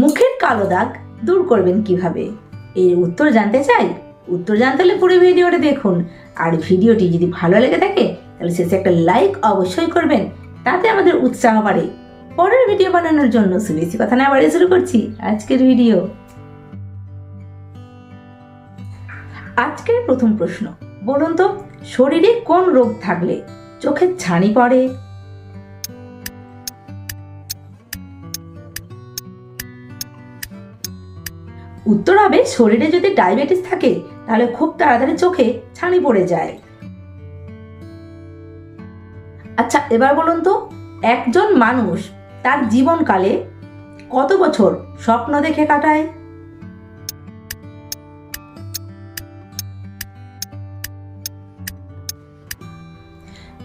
মুখের কালো দাগ দূর করবেন কীভাবে? এর উত্তর জানতে চাই? উত্তর জানতে হলে পুরো ভিডিওটা দেখুন। আর ভিডিওটি যদি ভালো লেগে থাকে, তাহলে শেষে একটা লাইক অবশ্যই করবেন। তাতে আমাদের উৎসাহ বাড়ে। পরের ভিডিও বানানোর জন্য বেশি কথা না বাড়িয়ে শুরু করছি আজকের ভিডিও। আজকের প্রথম প্রশ্ন, বলুন তো, শরীরে কোন রোগ থাকলে চোখের ছানি পড়ে? উত্তর হবে, শরীরে যদি ডায়াবেটিস থাকে, তাহলে খুব তাড়াতাড়ি চোখে ছানি পড়ে যায়। আচ্ছা এবার বলুন তো, একজন মানুষ তার জীবনকালে কত বছর স্বপ্ন দেখে কাটায়?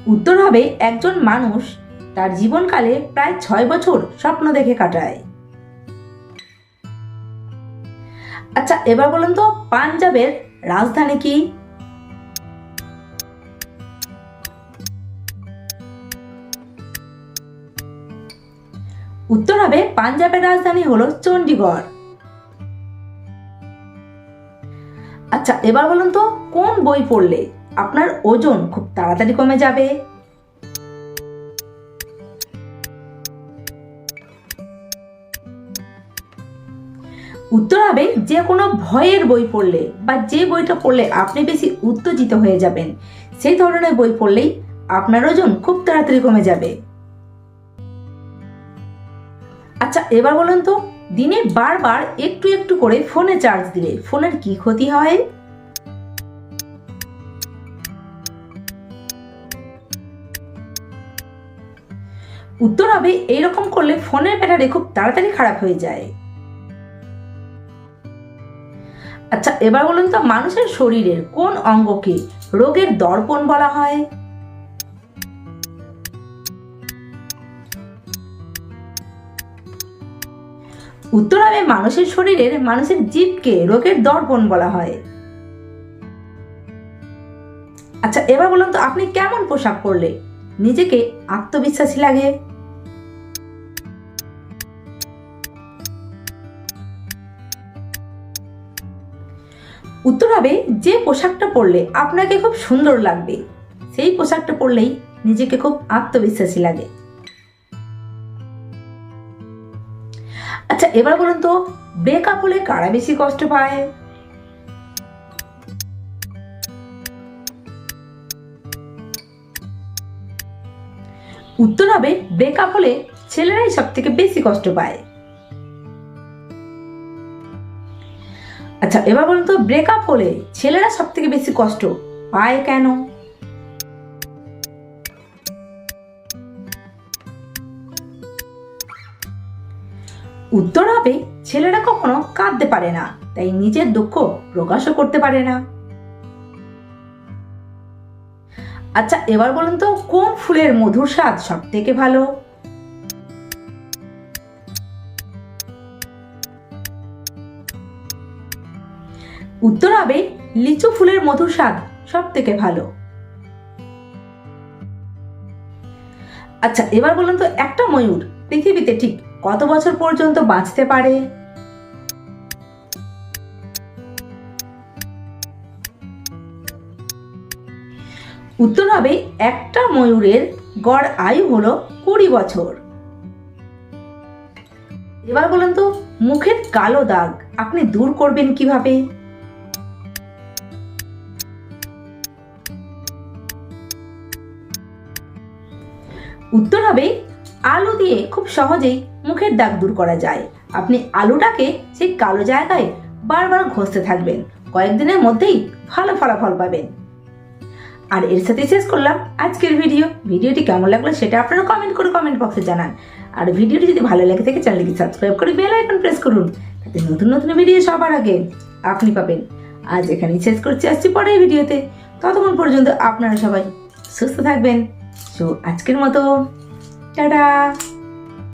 উত্তর হবে, একজন মানুষ তার জীবনকালে প্রায় ছয় বছর স্বপ্ন দেখে কাটায়। আচ্ছা এবার বলুন তো, পাঞ্জাবের রাজধানী কি? উত্তর হবে, পাঞ্জাবের রাজধানী হলো চণ্ডীগড়। আচ্ছা এবার বলুন তো, কোন বই পড়লে আপনার ওজন খুব তাড়াতাড়ি কমে যাবে? উত্তর হবে যে কোনো ভয়ের বই পড়লে বা যে বইটা পড়লে আপনি বেশি উত্তেজিত হয়ে যাবেন, সেই ধরনের বই পড়লেই আপনার ওজন খুব তাড়াতাড়ি কমে যাবে। আচ্ছা এবার বলুন তো, দিনে বারবার একটু একটু করে ফোনে চার্জ দিলে ফোনের কি ক্ষতি হয়? উত্তর হবে, এইরকম করলে ফোনের ব্যাটারি খুব তাড়াতাড়ি খারাপ হয়ে যায়। আচ্ছা এবার বলুন তো, মানুষের শরীরের কোন অঙ্গকে রোগের দর্পণ বলা হয়? উত্তর হবে, মানুষের শরীরের, মানুষের জীবকে রোগের দর্পণ বলা হয়। আচ্ছা এবার বলুন তো, আপনি কেমন পোশাক পরলে নিজেকে আত্মবিশ্বাসী লাগে? উত্তর হবে, যে পোশাকটা পরলে আপনাকে খুব সুন্দর লাগবে। সেই পোশাকটা পরলেই নিজেকে খুব আত্মবিশ্বাসী লাগে। আচ্ছা এবার বলুন তো ব্রেকআপ হলে কারা বেশি কষ্ট পায়? উত্তর হবে ব্রেকআপ হলে ছেলেরাই সব থেকে বেশি কষ্ট পায়। আচ্ছা এবার বলুন তো ব্রেকআপ হলে ছেলেরা সব থেকে বেশি কষ্ট পায় কেন? উত্তর হবে, ছেলেরা কখনো কাঁদতে পারে না, তাই নিজের দুঃখ প্রকাশও করতে পারে না। আচ্ছা এবার বলুন তো, কোন ফুলের মধুর স্বাদ সব থেকে ভালো? উত্তর হবে লিচু ফুলের মধুর স্বাদ সব থেকে ভালো। আচ্ছা এবার বলুন তো একটা ময়ূর পৃথিবীতে ঠিক কত বছর পর্যন্ত বাঁচতে পারে? উত্তর হবে একটা ময়ূরের গড় আয়ু হলো কুড়ি বছর। এবার বলুন তো মুখের কালো দাগ আপনি দূর করবেন কীভাবে? উত্তর হবে, আলু দিয়ে খুব সহজেই মুখের দাগ দূর করা যায়। আপনি আলুটাকে সেই কালো জায়গায় বারবার ঘষতে থাকবেন। কয়েকদিনের মধ্যেই ভালো ফলাফল পাবেন। আর এর সাথে শেষ করলাম আজকের ভিডিও। ভিডিওটি কেমন লাগল সেটা আপনারা কমেন্ট করে কমেন্ট বক্সে জানান। আর ভিডিওটি যদি ভালো লেগে থাকে চ্যানেলটি সাবস্ক্রাইব করে বেল আইকন প্রেস করুন। তাতে নতুন নতুন ভিডিও সবার আগে আপনি পাবেন। আজ এখানেই শেষ করছি, আসছি পরের ভিডিওতে। ততক্ষণ পর্যন্ত আপনারা সবাই সুস্থ থাকবেন। তো আজকের মতো টাটা!